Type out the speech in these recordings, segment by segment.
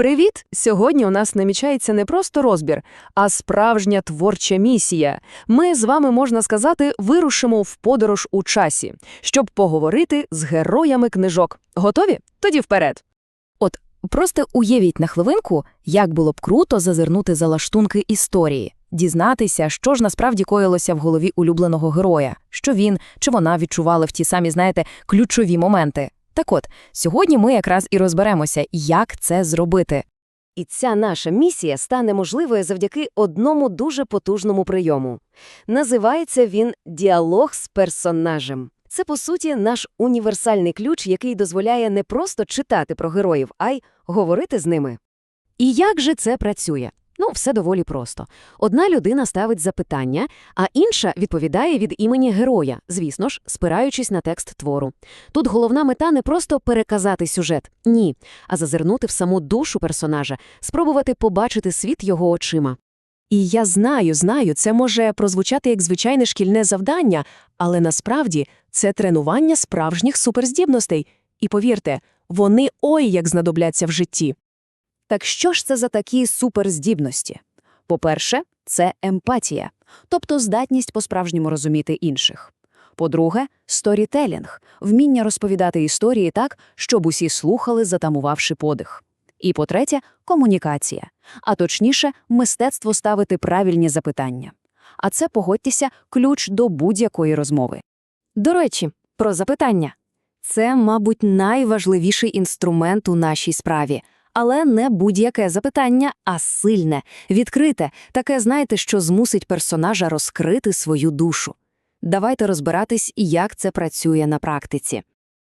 Привіт! Сьогодні у нас намічається не просто розбір, а справжня творча місія. Ми з вами, можна сказати, вирушимо в подорож у часі, щоб поговорити з героями книжок. Готові? Тоді вперед. От просто уявіть на хвилинку, як було б круто зазирнути за лаштунки історії, дізнатися, що ж насправді коїлося в голові улюбленого героя, що він чи вона відчували в ті самі, знаєте, ключові моменти. Так от, сьогодні ми якраз і розберемося, як це зробити. І ця наша місія стане можливою завдяки одному дуже потужному прийому. Називається він «Діалог з персонажем». Це, по суті, наш універсальний ключ, який дозволяє не просто читати про героїв, а й говорити з ними. І як же це працює? Ну, все доволі просто. Одна людина ставить запитання, а інша відповідає від імені героя, звісно ж, спираючись на текст твору. Тут головна мета не просто переказати сюжет, ні, а зазирнути в саму душу персонажа, спробувати побачити світ його очима. І я знаю, знаю, це може прозвучати як звичайне шкільне завдання, але насправді це тренування справжніх суперздібностей. І повірте, вони ой як знадобляться в житті. Так що ж це за такі суперздібності? По-перше, це емпатія, тобто здатність по-справжньому розуміти інших. По-друге, сторітелінг – вміння розповідати історії так, щоб усі слухали, затамувавши подих. І по-третє, комунікація, а точніше, мистецтво ставити правильні запитання. А це, погодьтеся, ключ до будь-якої розмови. До речі, про запитання. Це, мабуть, найважливіший інструмент у нашій справі. Але не будь-яке запитання, а сильне, відкрите, таке, знаєте, що змусить персонажа розкрити свою душу. Давайте розбиратись, як це працює на практиці.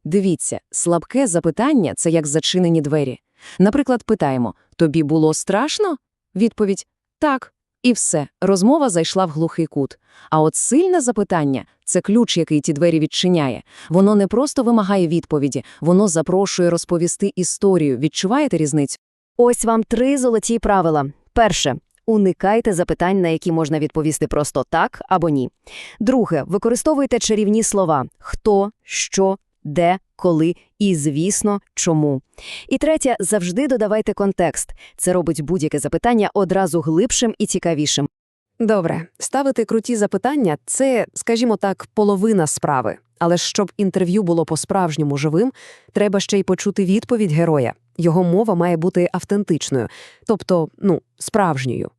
Дивіться, слабке запитання – це як зачинені двері. Наприклад, питаємо «Тобі було страшно?» Відповідь «Так». І все, розмова зайшла в глухий кут. А от сильне запитання – це ключ, який ті двері відчиняє. Воно не просто вимагає відповіді, воно запрошує розповісти історію. Відчуваєте різницю? Ось вам три золоті правила. Перше. Уникайте запитань, на які можна відповісти просто так або ні. Друге. Використовуйте чарівні слова «хто», «що», «де», «коли» і, звісно, «чому». І третє. Завжди додавайте контекст. Це робить будь-яке запитання одразу глибшим і цікавішим. Добре, ставити круті запитання це, скажімо так, половина справи. Але щоб інтерв'ю було по-справжньому живим, треба ще й почути відповідь героя. Його мова має бути автентичною, тобто, ну, справжньою.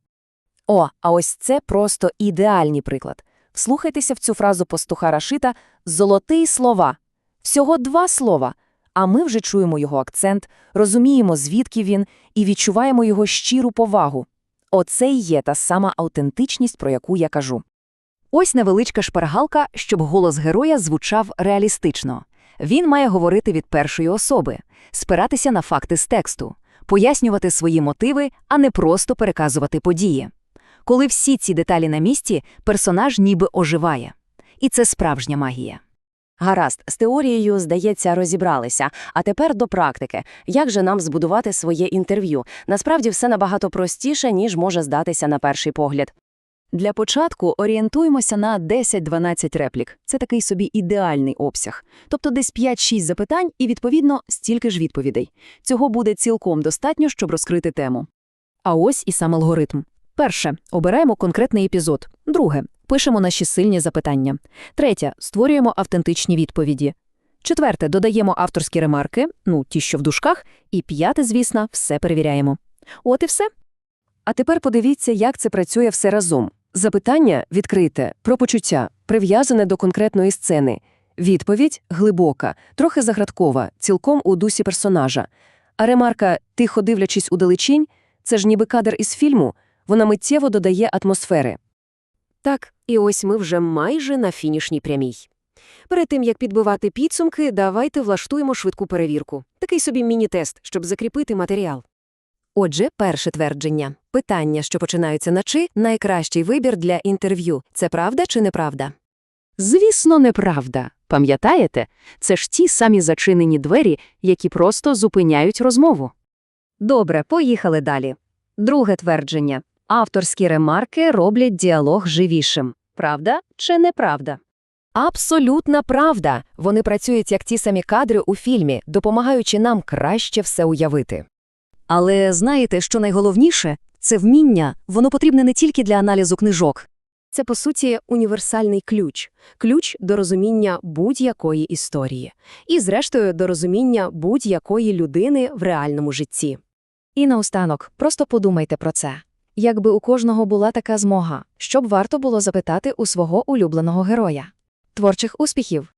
О, а ось це просто ідеальний приклад. Вслухайтеся в цю фразу пастуха Рашита «золотий слова». Всього два слова, а ми вже чуємо його акцент, розуміємо, звідки він, і відчуваємо його щиру повагу. Оце і є та сама аутентичність, про яку я кажу. Ось невеличка шпаргалка, щоб голос героя звучав реалістично. Він має говорити від першої особи, спиратися на факти з тексту, пояснювати свої мотиви, а не просто переказувати події. Коли всі ці деталі на місці, персонаж ніби оживає. І це справжня магія. Гаразд, з теорією, здається, розібралися. А тепер до практики. Як же нам збудувати своє інтерв'ю? Насправді все набагато простіше, ніж може здатися на перший погляд. Для початку орієнтуємося на 10-12 реплік. Це такий собі ідеальний обсяг. Тобто десь 5-6 запитань і, відповідно, стільки ж відповідей. Цього буде цілком достатньо, щоб розкрити тему. А ось і сам алгоритм. Перше. Обираємо конкретний епізод. Друге. Пишемо наші сильні запитання. Третє. Створюємо автентичні відповіді. Четверте. Додаємо авторські ремарки, ну, ті, що в дужках. І п'яте, звісно, все перевіряємо. От і все. А тепер подивіться, як це працює все разом. Запитання відкрите, про почуття, прив'язане до конкретної сцени. Відповідь глибока, трохи заградкова, цілком у дусі персонажа. А ремарка «тихо дивлячись у далечінь» – це ж ніби кадр із фільму, вона миттєво додає атмосфери. Так, і ось ми вже майже на фінішній прямій. Перед тим, як підбивати підсумки, давайте влаштуємо швидку перевірку. Такий собі міні-тест, щоб закріпити матеріал. Отже, перше твердження. Питання, що починаються на «чи» – найкращий вибір для інтерв'ю. Це правда чи неправда? Звісно, неправда. Пам'ятаєте? Це ж ті самі зачинені двері, які просто зупиняють розмову. Добре, поїхали далі. Друге твердження. Авторські ремарки роблять діалог живішим. Правда чи неправда? Абсолютна правда. Вони працюють як ті самі кадри у фільмі, допомагаючи нам краще все уявити. Але знаєте, що найголовніше це вміння, воно потрібне не тільки для аналізу книжок. Це, по суті, універсальний ключ. Ключ до розуміння будь-якої історії. І, зрештою, до розуміння будь-якої людини в реальному житті. І наостанок, просто подумайте про це. Якби у кожного була така змога, що б варто було запитати у свого улюбленого героя? Творчих успіхів!